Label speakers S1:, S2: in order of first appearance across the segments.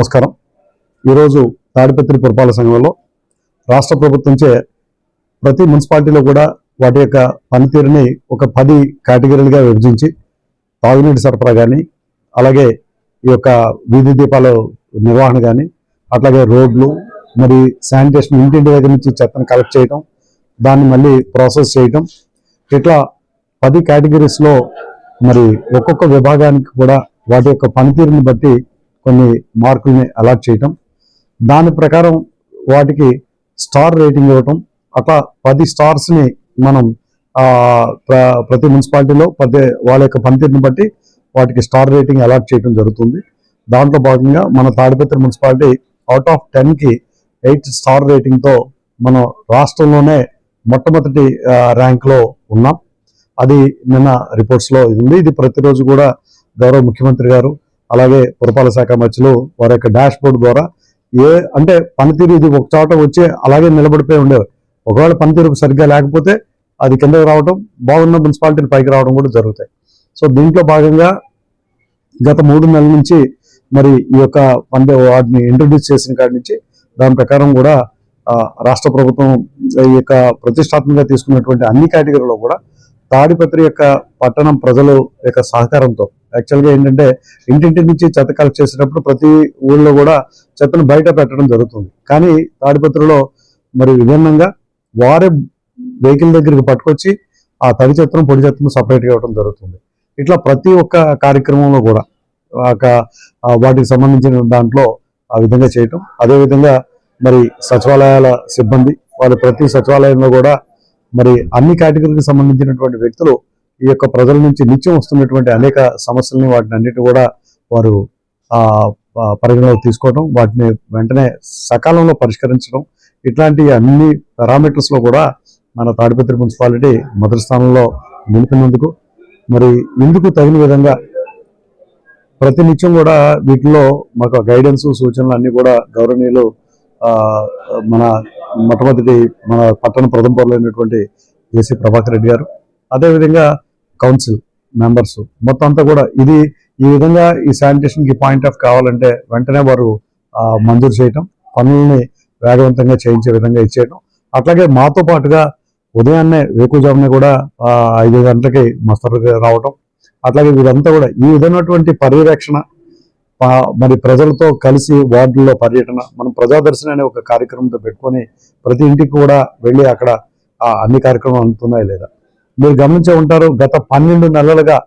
S1: నమస్కారం. ఈరోజు తాడిపత్రి పురపాలక సంఘంలో రాష్ట్ర ప్రభుత్వంచే ప్రతి మున్సిపాలిటీలో కూడా వాటి యొక్క పనితీరుని ఒక పది కేటగిరీలుగా విభజించి తాగునీటి సరఫరా కానీ అలాగే ఈ యొక్క వీధి దీపాల నిర్వహణ కానీ అట్లాగే రోడ్లు మరి శానిటేషన్ ఇంటింటి దగ్గర నుంచి చెత్తను కలెక్ట్ చేయడం దాన్ని మళ్ళీ ప్రాసెస్ చేయడం ఇట్లా పది కేటగిరీస్లో మరి ఒక్కొక్క విభాగానికి కూడా వాటి యొక్క పనితీరుని బట్టి కొన్ని మార్కుల్ని అలాట్ చేయటం. దాని ప్రకారం వాటికి స్టార్ రేటింగ్ ఇవ్వటం. అట్లా పది స్టార్స్ని మనం ప్రతి మున్సిపాలిటీలో ప్రతి వాళ్ళ యొక్క పనితీరుని బట్టి వాటికి స్టార్ రేటింగ్ అలాట్ చేయడం జరుగుతుంది. దాంట్లో భాగంగా మన తాడిపత్రి మున్సిపాలిటీ అవుట్ ఆఫ్ టెన్కి ఎయిట్ స్టార్ రేటింగ్తో మనం రాష్ట్రంలోనే మొట్టమొదటి ర్యాంక్లో ఉన్నాం. అది నిన్న రిపోర్ట్స్లో ఇది ఉంది. ఇది ప్రతిరోజు కూడా గౌరవ ముఖ్యమంత్రి గారు అలాగే పురపాలక శాఖ మధ్యలో వారి యొక్క డాష్ బోర్డ్ ద్వారా ఏ అంటే పనితీరు ఇది ఒక చోట వచ్చి అలాగే నిలబడిపోయి ఉండేవి. ఒకవేళ పనితీరు సరిగ్గా లేకపోతే అది కిందకి రావడం బాగున్న మున్సిపాలిటీని పైకి రావడం కూడా జరుగుతాయి. సో దీంట్లో భాగంగా గత మూడు నెలల నుంచి మరి ఈ యొక్క పండే వాటిని ఇంట్రడ్యూస్ చేసిన కాడి నుంచి దాని ప్రకారం కూడా రాష్ట్ర ప్రభుత్వం ఈ యొక్క ప్రతిష్టాత్మకంగా తీసుకున్నటువంటి అన్ని కేటగిరీలో కూడా తాడిపత్రి యొక్క పట్టణం ప్రజలు యొక్క సహకారంతో. యాక్చువల్గా ఏంటంటే ఇంటింటి నుంచి చెత్త కలెక్ట్ చేసేటప్పుడు ప్రతి ఊళ్ళో కూడా చెత్తను బయట పెట్టడం జరుగుతుంది. కానీ తాడిపత్రిలో మరి విభిన్నంగా వారే వెహికల్ దగ్గరికి పట్టుకొచ్చి ఆ తడి చెత్తను పొడి చెత్తను సపరేట్గా ఇవ్వడం జరుగుతుంది. ఇట్లా ప్రతి ఒక్క కార్యక్రమంలో కూడా వాటికి సంబంధించిన దాంట్లో ఆ విధంగా చేయటం. అదేవిధంగా మరి సచివాలయాల సిబ్బంది వాళ్ళు ప్రతి సచివాలయంలో కూడా మరి అన్ని కేటగిరీకి సంబంధించినటువంటి వ్యక్తులు ఈ యొక్క ప్రజల నుంచి నిత్యం వస్తున్నటువంటి అనేక సమస్యలని వాటిని అన్నిటి కూడా వారు పరిగణలోకి తీసుకోవడం వాటిని వెంటనే సకాలంలో పరిష్కరించడం ఇట్లాంటి అన్ని పారామీటర్స్లో కూడా మన తాడిపత్రి మున్సిపాలిటీ మొదటి స్థానంలో నిలిపినందుకు మరి ఇందుకు తగిన విధంగా ప్రతినిత్యం కూడా వీటిలో మాకు గైడెన్స్ సూచనలు అన్నీ కూడా గౌరవనీయులు మన మొట్టమొదటి మన పట్టణ ప్రథమ అయినటువంటి జేసీ ప్రభాకర్ రెడ్డి గారు అదేవిధంగా కౌన్సిల్ మెంబర్స్. మొత్తం అంతా కూడా ఇది ఈ విధంగా ఈ శానిటేషన్కి పాయింట్ ఆఫ్ కావాలంటే వెంటనే వారు మంజూరు చేయటం పనుల్ని వేగవంతంగా చేయించే విధంగా ఇచ్చేయడం అట్లాగే మాతో పాటుగా ఉదయాన్నే వేకుజామునే కూడా ఐదు గంటలకి మస్తరు రావటం. అట్లాగే వీరంతా కూడా ఈ విధమైనటువంటి పర్యవేక్షణ మరి ప్రజలతో కలిసి వార్డుల్లో పర్యటన మనం ప్రజాదర్శన అనే ఒక కార్యక్రమంతో పెట్టుకొని ప్రతి ఇంటికి కూడా వెళ్ళి అక్కడ ఆ అన్ని కార్యక్రమాలు అందుతున్నాయి లేదా? మీరు గమనించే ఉంటారు గత పన్నెండు నెలలుగా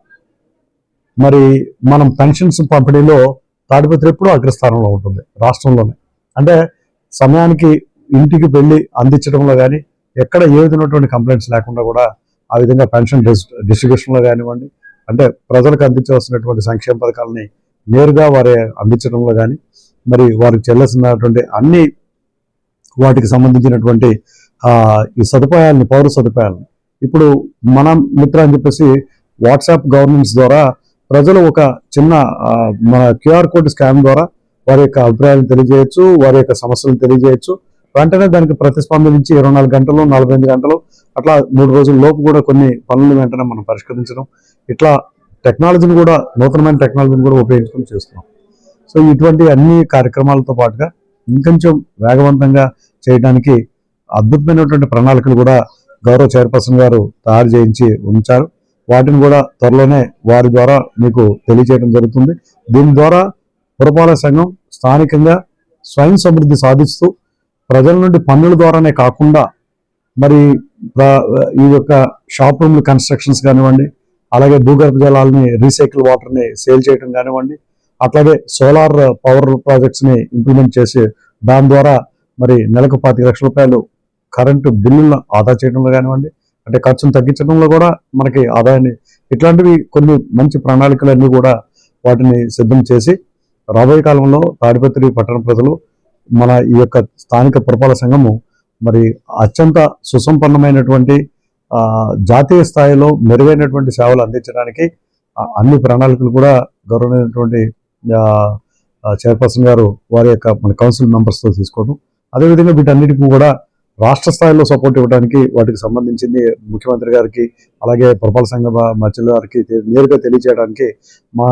S1: మరి మనం పెన్షన్స్ పంపిణీలో తాడిపత్రి ఎప్పుడూ అగ్రస్థానంలో ఉంటుంది రాష్ట్రంలోనే. అంటే సమయానికి ఇంటికి వెళ్ళి అందించడంలో కానీ ఎక్కడ ఏ విధమైనటువంటి కంప్లైంట్స్ లేకుండా కూడా ఆ విధంగా పెన్షన్ డిస్ట్రిబ్యూషన్లో కానివ్వండి అంటే ప్రజలకు అందించవలసినటువంటి సంక్షేమ పథకాలని నేరుగా వారి అందించడంలో కానీ మరి వారికి చెల్లాల్సినటువంటి అన్ని వాటికి సంబంధించినటువంటి ఈ సదుపాయాలని పౌర సదుపాయాలని. ఇప్పుడు మన మిత్ర అని చెప్పేసి వాట్సాప్ గవర్నెన్స్ ద్వారా ప్రజలు ఒక చిన్న మన క్యూఆర్ కోడ్ స్కాన్ ద్వారా వారి యొక్క అభిప్రాయాలను తెలియజేయచ్చు వారి యొక్క సమస్యలను తెలియజేయచ్చు. వెంటనే దానికి ప్రతిస్పందించి ఇరవై నాలుగు గంటలు నలభై ఎనిమిది గంటలు అట్లా మూడు రోజుల లోపు కూడా కొన్ని పనులు వెంటనే మనం పరిష్కరించడం. ఇట్లా టెక్నాలజీని కూడా నూతనమైన టెక్నాలజీని కూడా ఉపయోగించడం చేస్తున్నాం. సో ఇటువంటి అన్ని కార్యక్రమాలతో పాటుగా ఇంకొంచెం వేగవంతంగా చేయడానికి అద్భుతమైనటువంటి ప్రణాళికలు కూడా గౌరవ చైర్పర్సన్ గారు తయారు చేయించి ఉంచారు. వాటిని కూడా త్వరలోనే వారి ద్వారా మీకు తెలియజేయడం జరుగుతుంది. దీని ద్వారా పురపాలక సంఘం స్థానికంగా స్వయం సమృద్ధి సాధిస్తూ ప్రజల నుండి పన్నుల ద్వారానే కాకుండా మరి ఈ యొక్క షాప్ రూమ్లు కన్స్ట్రక్షన్స్ కానివ్వండి అలాగే భూగర్భ జలాలని రీసైకిల్ వాటర్ని సేల్ చేయడం కానివ్వండి అట్లాగే సోలార్ పవర్ ప్రాజెక్ట్స్ని ఇంప్లిమెంట్ చేసి దాని ద్వారా మరి నెలకు పాతిక లక్షల రూపాయలు కరెంటు బిల్లులను ఆదా చేయడంలో కానివ్వండి అంటే ఖర్చును తగ్గించడంలో కూడా మనకి ఆదాయాన్ని ఇట్లాంటివి కొన్ని మంచి ప్రణాళికలన్నీ కూడా వాటిని సిద్ధం చేసి రాబోయే కాలంలో తాడిపత్రి పట్టణ ప్రజలు మన ఈ యొక్క స్థానిక పురపాలక సంఘము మరి అత్యంత సుసంపన్నమైనటువంటి జాతీయ స్థాయిలో మెరుగైనటువంటి సేవలు అందించడానికి అన్ని ప్రణాళికలు కూడా గౌరవమైనటువంటి చైర్పర్సన్ గారు వారి యొక్క మన కౌన్సిల్ మెంబర్స్తో తీసుకోవడం. అదేవిధంగా వీటన్నిటికీ కూడా రాష్ట్ర స్థాయిలో సపోర్ట్ ఇవ్వడానికి వాటికి సంబంధించింది ముఖ్యమంత్రి గారికి అలాగే పురపాలక సంఘ మధ్యలో గారికి నేరుగా తెలియజేయడానికి మా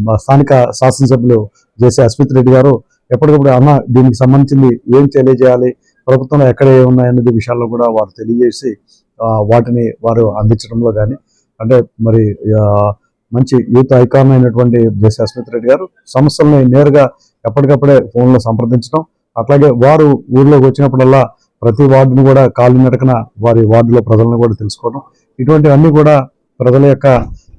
S1: మా స్థానిక శాసనసభ్యులు జేసీ అస్మిత్ రెడ్డి గారు ఎప్పటికప్పుడు అన్న దీనికి సంబంధించింది ఏం తెలియజేయాలి ప్రభుత్వంలో ఎక్కడ ఏమున్నాయనేది విషయాల్లో కూడా వారు తెలియజేసి వాటిని వారు అందించడంలో కానీ అంటే మరి మంచి యూత్ ఐకాన్ అయినటువంటి జేసీ అస్మిత్ రెడ్డి గారు సమస్యల్ని నేరుగా ఎప్పటికప్పుడే ఫోన్లో సంప్రదించడం అట్లాగే వారు ఊర్లోకి వచ్చినప్పుడల్లా ప్రతి వార్డుని కూడా కాలు నడకన వారి వార్డులో ప్రజలను కూడా తెలుసుకోవడం ఇటువంటివన్నీ కూడా ప్రజల యొక్క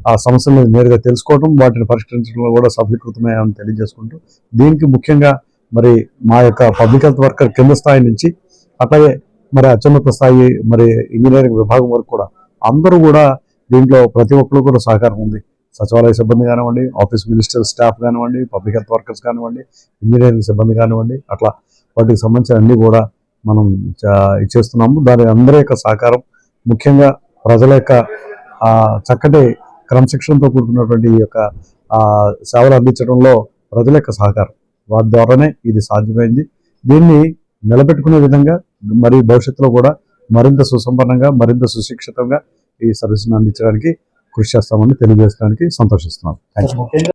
S1: ఆ సమస్యలను నేరుగా తెలుసుకోవడం వాటిని పరిష్కరించడంలో కూడా సఫలీకృతమయ్యామని తెలియజేసుకుంటూ దీనికి ముఖ్యంగా మరి మా యొక్క పబ్లిక్ హెల్త్ వర్కర్ కింద స్థాయి నుంచి అట్లాగే మరి అత్యున్నత స్థాయి మరి ఇంజనీరింగ్ విభాగం వరకు కూడా అందరూ కూడా దీంట్లో ప్రతి ఒక్కరు కూడా సహకారం ఉంది. సచివాలయ సిబ్బంది కానివ్వండి ఆఫీస్ మినిస్టర్ స్టాఫ్ కానివ్వండి పబ్లిక్ హెల్త్ వర్కర్స్ కానివ్వండి ఇంజనీరింగ్ సిబ్బంది కానివ్వండి అట్లా వాటికి సంబంధించిన అన్నీ కూడా మనం ఇచ్చేస్తున్నాము. దాని అందరి యొక్క సహకారం ముఖ్యంగా ప్రజల యొక్క చక్కటి క్రమశిక్షణతో కూడుకున్నటువంటి ఈ యొక్క సేవలు అందించడంలో ప్రజల యొక్క సహకారం. వారి ద్వారానే ఇది సాధ్యమైంది. దీన్ని నిలబెట్టుకునే విధంగా మరి భవిష్యత్తులో కూడా మరింత సుసంపన్నంగా మరింత సుశిక్షితంగా ఈ సర్వీసును అందించడానికి కృషి చేస్తామని తెలియజేయడానికి సంతోషిస్తున్నాను థ్యాంక్ యూ